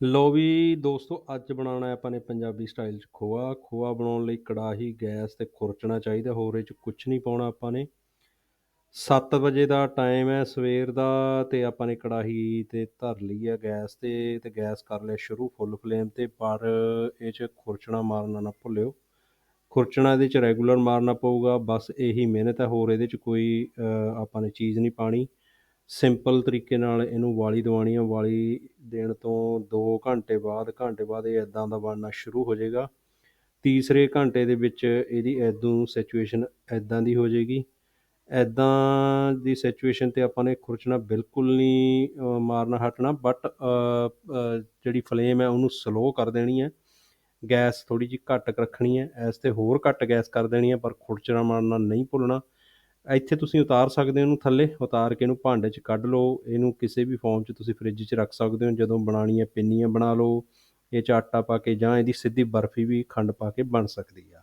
ਲਓ ਵੀ ਦੋਸਤੋ, ਅੱਜ ਬਣਾਉਣਾ ਹੈ ਆਪਾਂ ਨੇ ਪੰਜਾਬੀ ਸਟਾਈਲ 'ਚ ਖੋਆ। ਖੋਆ ਬਣਾਉਣ ਲਈ ਕੜਾਹੀ, ਗੈਸ ਤੇ ਖੁਰਚਣਾ ਚਾਹੀਦਾ, ਹੋਰ ਇਹ 'ਚ ਕੁਝ ਨਹੀਂ ਪਾਉਣਾ ਆਪਾਂ ਨੇ। 7 ਵਜੇ ਦਾ ਟਾਈਮ ਹੈ, ਸਵੇਰ ਦਾ, ਤੇ ਆਪਾਂ ਨੇ ਕੜਾਹੀ ਤੇ ਧਰ ਲਈ ਹੈ ਗੈਸ ਤੇ ਤੇ ਗੈਸ ਕਰ ਲਿਆ ਸ਼ੁਰੂ ਫੁੱਲ ਫਲੇਮ ਤੇ, ਪਰ ਇਹ 'ਚ ਖੁਰਚਣਾ ਮਾਰਨਾ ਨਾ ਭੁੱਲਿਓ। ਖੁਰਚਣਾ ਇਹਦੇ 'ਚ ਰੈਗੂਲਰ ਮਾਰਨਾ ਪਊਗਾ, ਬਸ ਇਹੀ ਮਿਹਨਤ ਹੈ, ਹੋਰ ਇਹਦੇ 'ਚ ਕੋਈ ਆਪਾਂ ਨੇ ਚੀਜ਼ ਨਹੀਂ ਪਾਣੀ। ਸਿੰਪਲ ਤਰੀਕੇ ਨਾਲ ਇਹਨੂੰ ਵਾਲੀ ਦਵਾਣੀ ਹੈ, ਵਾਲੀ ਦੇਣ ਤੋਂ ਦੋ ਘੰਟੇ ਬਾਅਦ ਘੰਟੇ ਬਾਅਦ ਇਹ ਇੱਦਾਂ ਦਾ ਬਣਨਾ ਸ਼ੁਰੂ ਹੋ ਜਾਏਗਾ। ਤੀਸਰੇ ਘੰਟੇ ਦੇ ਵਿੱਚ ਇਹਦੀ ਇਦੋਂ ਸਿਚੁਏਸ਼ਨ ਇੱਦਾਂ ਦੀ ਹੋ ਜਾਏਗੀ। ਇੱਦਾਂ ਦੀ ਸਿਚੁਏਸ਼ਨ ਤੇ ਆਪਾਂ ਨੇ ਖੁਰਚਣਾ ਬਿਲਕੁਲ ਨਹੀਂ ਮਾਰਨਾ, ਹਟਣਾ ਬਟ ਜਿਹੜੀ ਫਲੇਮ ਹੈ ਉਹਨੂੰ ਸਲੋ ਕਰ ਦੇਣੀ ਹੈ। ਗੈਸ ਥੋੜੀ ਜਿਹੀ ਘੱਟ ਰੱਖਣੀ ਹੈ। ਇਸ ਤੇ ਹੋਰ ਘੱਟ ਗੈਸ ਕਰ ਦੇਣੀ ਹੈ, ਪਰ ਖੁਰਚਣਾ, ਮਾਰਨਾ ਨਹੀਂ ਭੁੱਲਣਾ। ਇੱਥੇ ਤੁਸੀਂ ਉਤਾਰ ਸਕਦੇ ਹੋ ਇਹਨੂੰ ਥੱਲੇ, ਉਤਾਰ ਕੇ ਇਹਨੂੰ ਭਾਂਡੇ 'ਚ ਕੱਢ ਲਓ। ਇਹਨੂੰ ਕਿਸੇ ਵੀ ਫਾਰਮ 'ਚ ਤੁਸੀਂ ਫ੍ਰਿਜ 'ਚ ਰੱਖ ਸਕਦੇ ਹੋ। ਜਦੋਂ ਬਣਾਉਣੀ ਹੈ ਪਿੰਨੀਆਂ ਬਣਾ ਲਓ ਇਹ 'ਚ ਆਟਾ ਪਾ ਕੇ ਜਾਂ ਇਹਦੀ ਸਿੱਧੀ ਬਰਫੀ ਵੀ ਖੰਡ ਪਾ ਕੇ ਬਣ ਸਕਦੀ ਆ।